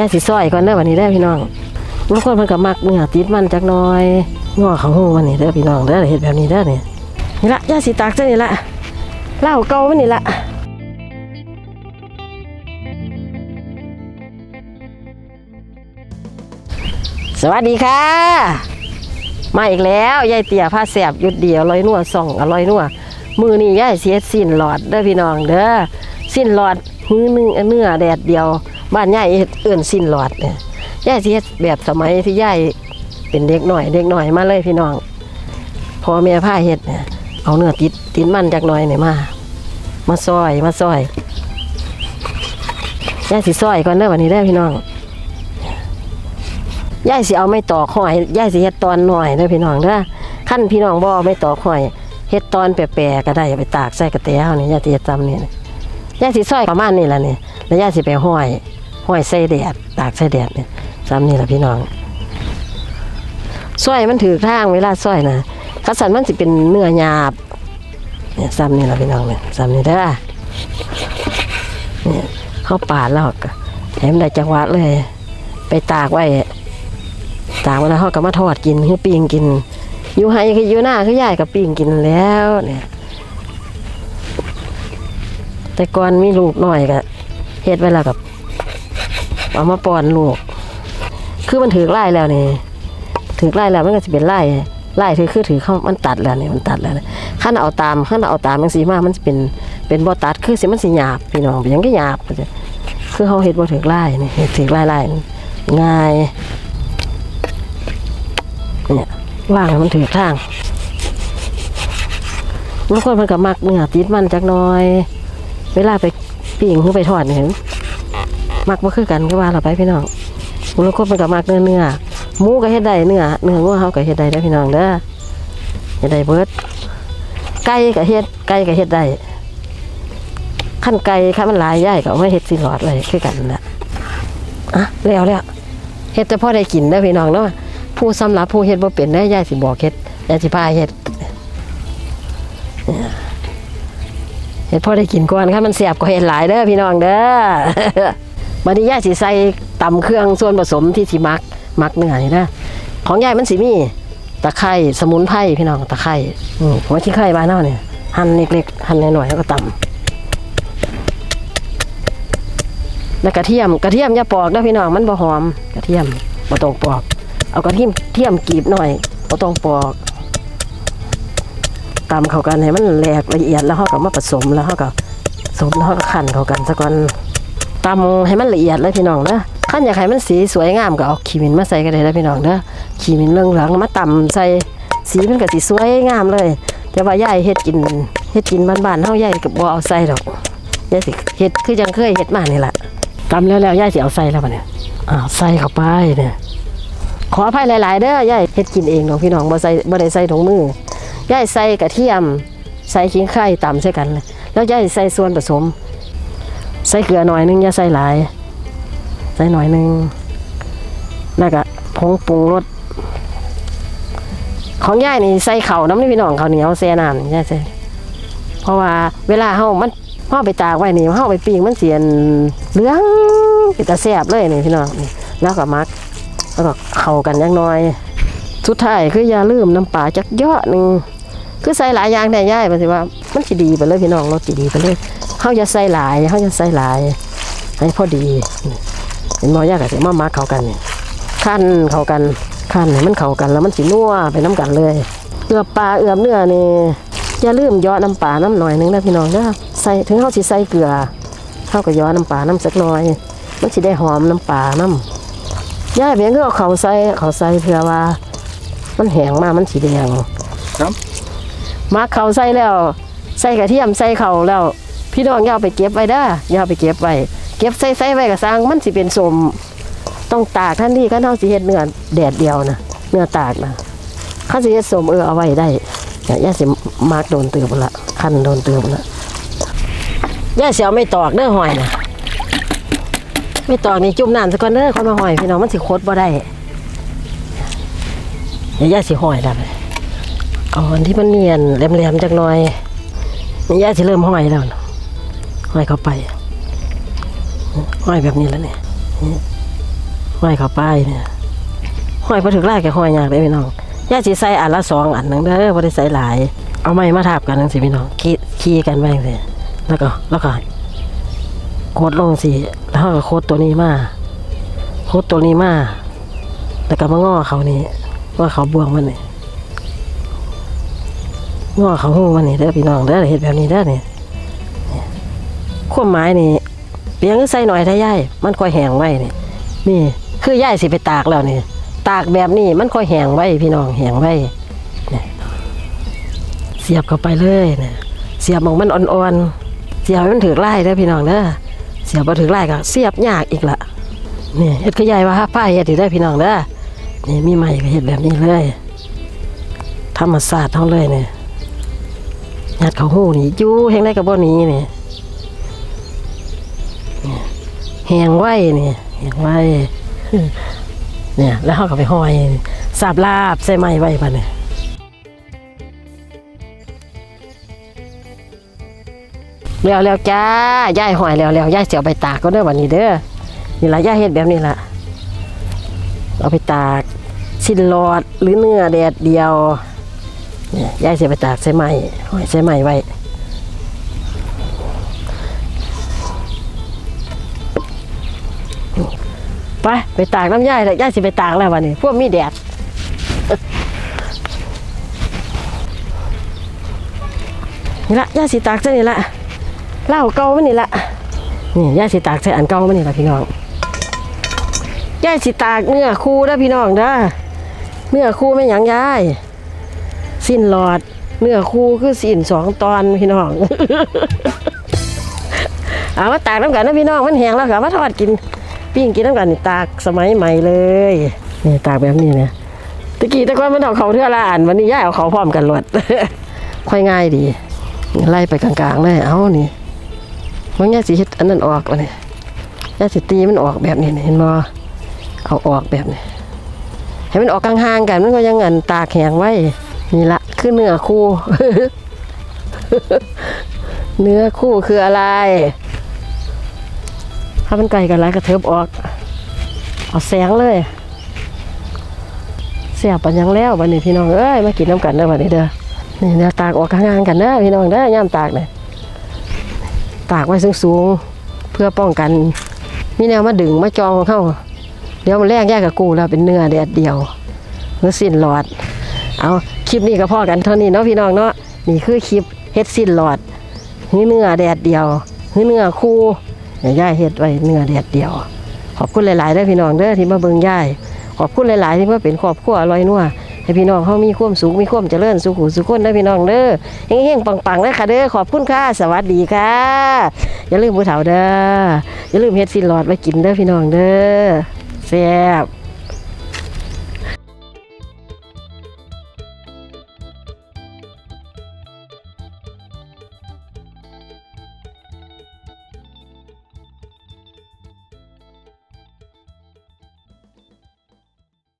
ย่าสิซอยก่อนเด้อวันนี้เด้อพี่น้องบางคนเพิ่นก็มักเนื้อติดมันจักน่อยงอเขาหูวันนี้เด้อพี่น้องเด้อเฮ็ดแบบนี้เด้อนี่นี่ละย่าสิตากซะนี่ละเล้าเก่ามันนี่ละสวัสดีค่ะ มาอีกแล้วยายเตี๋ยผ้าแสบยุดเดียวอร่อยนัวส่องอร่อยนัวมือนี่ยายเสียสิ้นหลอดเด้อพี่น้องเด้อสิ้นหลอดหื้อนึงเนื้อแดดเดียว บ้านยายเฮ็ดเอื่นสิ้นหลอดเนี่ยยายสิเฮ็ดแบบสมัยที่ยายเป็นเด็กหน่อย เด็กหน่อยมาเลยพี่น้องพอแม่ผ้าเฮ็ดเนี่ยเอาเนื้อติดติดมันจากหน่อยเนี่ยมา มาซอยมาซอยยายสิซอยก่อนเด้อวันนี้เด้พี่น้องยายสิเอาไม่ต่อกห้อยยายสิเฮ็ดตอนหน่อยเด้อพี่น้องเด้อขั้นพี่น้องบ่ไม่ต่อกห้อยเฮ็ดตอนแปรๆก็ได้เอาไปตากใส่กระแตเฮานี่ยายสิเฮ็ดจำนี่นะยายสิซอยประมาณนี้ล่ะนี่แล้วยายสิไปห้อย ห้อยใส่แดดตากใส่แดดเนี่จำนี่ล่ะพี่น้องซอยมันถือทางเวลาซอยนะคัสันมันสิเป็นเนื้อหยาบเนี่ยซ้ำนี่ล่ะพี่น้องเนี่ยซ้ำนี่เด้อเนี่ยเข้าป่าแล้วก็ให้มันได้จังหวะเลย ไปตากไว้ตากเวลาเขาก็มาทอดกินคือปิ้งกินอยู่ไห้คืออยู่หน้าคือยายกับปิ้งกินแล้วเนี่ยแต่ก่อนมีลูกหน่อยก็เฮ็ดไว้แล้วกับ เอามาป้อนลูก คือมันถือไล่แล้วนี่ถือไล่แล้วมันก็จะเป็นไล่ไล่ถือคือถือเข้ามันตัดแล้วเนี่ยมันตัดแล้วขั้นเอาตามขั้นเอาตามมันสีมากมันจะเป็นเป็นบ่ตัดคือสิมันสิหยาบพี่น้องเป็นยังก็หยาบคือเขาเฮ็ดบ่ถือไล่นี่เฮ็ดถือไล่ไล่นี่ง่ายเนี่ยว่างมันถือทางบางคนมันก็มักเนื้อติดมันจักน่อย เวลาไปปิ้งหรือไปทอดเนี่ยเห็น มักบ่คือกันก็ว่าเราไปพี่น้องบางคนมันก็มักเนื้อเนื้อหมูก็เฮ็ดได้เนื้อเนื้องัวเฮาก็เฮ็ดได้เด้พี่น้องเด้อเฮ็ดได้เบิดไก่ก็เฮ็ดไก่ก็เฮ็ดได้ขั้นไก่ขั้นมันหลายย่ายก็เอามาเฮ็ดสิหลอดเลยคือกันน่ะอะแล้วแล้วเฮ็ดแต่พอได้กินเด้อพี่น้องเนาะผู้สำหรับผู้เฮ็ดบ่เป็นได้ยายสิบอกเฮ็ดยายสิพาเฮ็ดเฮ็ดพอได้กินก่อนค่ะมันเสียบก็เฮ็ดหลายเด้อพี่น้องเด้อ บัดนี้ยายสิใส่ตำเครื่องส่วนผสมที่สิมักมักเนื้อนี่นะของยายมันสิมีตะไคร้สมุนไพรพี่น้องตะไคร้อืมหัวขี้ไข่บ้านเฮาเนี่ยหั่นเล็กๆหั่นน้อยๆแล้วก็ตำแล้วกระเทียมกระเทียมอย่าปอกเด้อพี่น้องมันบ่หอมกระเทียมบ่ต้องปอก เอากระเทียมเทียมกรีบหน่อยเราต้องปอกตำเข้ากันให้มันแหลกละเอียดแล้วเขาก็มาผสมแล้วเขาก็ผสมแล้วเขาก็ขันเข้ากันซะก่อน ตำให้มันละเอียดเลยพี่น้องเด้อขั้นอยากให้มันสีสวยงามก็เอาขีมินมาใส่ก็ได้แล้วพี่น้องเด้อขีมินเรื่องหลืองมาตำใส่สีมันก็สีสวยงามเลย แต่ว่ายายเฮ็ดกินเฮ็ดกินบ้านๆเฮายายก็บ่เอาใส่ดอกยายสิเฮ็ดคือจังเคยเฮ็ดมานี่แหละตำแล้วแล้วยายสิเอาใส่แล้วบัดเนี่ยอ้าวใส่เข้าไปเนี่ยขออภัยหลาย ๆ เด้อยายเฮ็ดกินเองเนาะพี่น้องบ่ใส่บ่ได้ใส่ถุงมือยายใส่กระเทียม ใส่ขิงไข่ตำใส่กันเลยแล้วยายใส่ส่วนผสม ใส่เกลือหน่อยนึงอย่าใส่หลาย ใส่หน่อยนึงแล้วก็ผงปรุงรสของยายนี่ใส่เขาน้ำนี่พี่น้องเขาเหนียวแซ่น้ำนี่ยายใส่เพราะว่าเวลาเฮามันเฮาไปตากไว้นี่เฮาไปปิ้งมันเสียนเหลืองเป็นตาแซ่บเลยนี่พี่น้องแล้วก็มักแล้วก็เข้ากันอยังน้อย สุดท้ายคืออย่าลืมน้ำปลาจักเยอะหนึ่งคือใส่หลายอย่างได้ย่ายมันสิว่า มันสิดีไปเลยพี่น้องรสสิดีไปเลย เขาจะใส่หลายเขาจะใส่หลาย ให้พอดีเห็นบ่ยากกับสิมามักเข้ากันนี่ขั้นเข้ากันขั้นให้มันเข้ากันแล้วมันสินัวไปน้ำกันเลยเอือบปลาเอือบเนื้อนี่อย่าลืมยอน้ำปลาน้ำหน่อยหนึงนะพี่น้องเด้อใส่ถึงเขาสิใส่เกลือเขาก็ยอน้ำปลาน้ำสักหน่อย มันสิได้หอมน้ำปลาน้ำย่าเพียงก็เอาเขาใส่เขาใส่เพื่อว่า มันแห้งมามันสีแดงครับมาเขาใส่แล้ว ใส่กระเทียมใส่เขาแล้ว พี่น้องอย่าเอาไปเก็บไว้เด้ออย่าไปเก็บไว้เก็บใส่ใส่ไว้กับสร้างมันสิเป็นสมต้องตากท่านที่ข้าเท่าสิเฮ็ดเนื้อแดดเดียวนะเนื้อตากนะข้าสิเฮ็ดสมเออเอาไว้ได้ย่าย่าสิมากโดนเตือบละขั้นโดนเตือบละย่าเสียวไม่ตอกเด้อหอยนะไม่ตอกนี่จุ่มน้ำสักก่อนเด้อคนมาหอยพี่น้องมันสิโคตรบ่ได้ย่าสิหอยดับเอาอันที่มันเนียนแหลมๆจักหน่อยย่าสิเริ่มห้อยแล้ว ห้อยเข้าไปห้อยแบบนี้แล้วเนี่ยห้อยเข้าไปเนี่ยห้อยพอถึงไล่แกห้อยยากเลยพี่น้องย่าสิใส่อันละสองอันหนึงเด้อบ่ได้ใส่หลาย เอาไม้มาทาบกันจังซี่พี่น้องขี้ขี้กันไว้จังแล้วก็แล้วก็โคดลงสิแล้วก็โคดตัวนี้มาโคดตัวนี้มาแล้วก็มาง้อเขานี่ว่าเขาบวงมันนี่ง้อเขาหูมันนี่เด้อพี่น้องเด้อเฮ็ดแบบนี้เด้อนี่นี่ ความหมายนี่เปียงใส่หน่อยถ้าย่ายมันค่อยแห้งไว้นี่นี่คือย่ายสิไปตากแล้วนี่ตากแบบนี้มันค่อยแห้งไว้พี่น้องแห้งไว้เสียบเข้าไปเลยเนี่ยเสียบหมองมันอ่อนๆเสียบมันถือไล่เด้อพี่น้องเด้อเสียบพอถือไล่ก็เสียบยากอีกละนี่เฮ็ดคือยายว่าป้าเฮ็ดอีกได้พี่น้องเด้อนี่มีใหม่ก็เฮ็ดแบบนี้เลยธรรมศาสตร์เท่าเลยเนี่ยหยัดเขาหูนี่ยู่แห่งได้กับบ่หนี้นี่ แหงไว้นี่แหงไว้เนี่ยแล้วเขาก็ไปห้อยสาบลาบใส่ไม้ไว้ปะเนี่ยแล้วแล้วจ้าย่ายหอยแล้วแล้วย่ายเสียเอาไปตากก็ได้อวันนี้เด้อนี่ละย่ายเฮ็ดแบบนี้ละเอาไปตากชิ้นหลอดหรือเนื้อแดดเดียวเนี่ยย่ายเสียวไปตากใส่ไม้หอยใส่ไม้ไว้ ไปไปตากน้ำย่ายเลยย่ายสิไปตากแล้ววันนี้พวกมีแดดนี่ละย่าสิตากใส่นี่ละเล้าเก่ามันนี่ละนี่ย่าสิตากใส่อันเก่ามันนี่ละพี่น้องย่าสิตากเนื้อคู่เด้พี่น้องเด้อเนื้อคู่ไม่หยังยายสิ้นหลอดเนื้อคู่คือสิ้นสองตอนพี่น้องเอามาตากน้ำกันนะพี่น้องมันแห้งแล้วค่ะมาทอดกิน ปิ้งกินน้ำกันนี่ตากสมัยใหม่เลยนี่ตากแบบนี้เนี่ยตะกี้ตะก้อนมันเอาเขาเท่าละอันวันนี้ย่าเอาเขาพร้อมกันหลดค่อยง่ายดีไล่ไปกลางๆเลยเอานี่มันย่สิเฮ็ดอันนั้นออกวะนี่ย่สิตีมันออกแบบนี้เห็นบ่เอาออกแบบนี้ให้มันออกห่างๆกันมันก็ยังอันตากแข็งไว้นี่ละคือเนื้อคู่ เนื้อคู่คืออะไร ถ้ามันไกลกันไรกระเทิบออก เอาแสงเลยเสียบปัญญังแล้ววันนี้พี่น้องเอ้ยมากินน้ำกันเด้อวันนี้เด้อนี่เดี๋ยวตากออกข้างๆกันเด้อพี่น้องเด้อย่ามตากเนี่ยตากไว้สูงๆเพื่อป้องกัน มีแนวมาดึงมาจองเข้า เดี๋ยวมันแรกแยกกับกูแล้วเป็นเนื้อแดดเดียวเนื้อสิ้นหลอด เอาคลิปนี้ก็พอกันเท่านี้เนาะพี่น้องเนาะนี่คือคลิปเฮ็ดสิ้นหลอดเนื้อแดดเดียวเนื้อคู่ ยวย่ายเฮ็ดไว้เนื้อแดดเดียว ขอบคุณหลายๆได้พี่น้องเด้อที่มาเบิ่งย่าย ขอบคุณหลาย ๆ ที่มาเป็นครอบครัวอร่อยนัวให้พี่น้องเขามีความสุขมีความเจริญสุขุสุขคนได้พี่น้องเด้อเฮงๆปังๆเด้ค่ะเด้อขอบคุณค่ะสวัสดีค่ะ อย่าลืมผู้เฒ่าเด้ออย่าลืมเฮ็ดสินหลอดไว้กินเด้อพี่น้องเด้อแซ่บ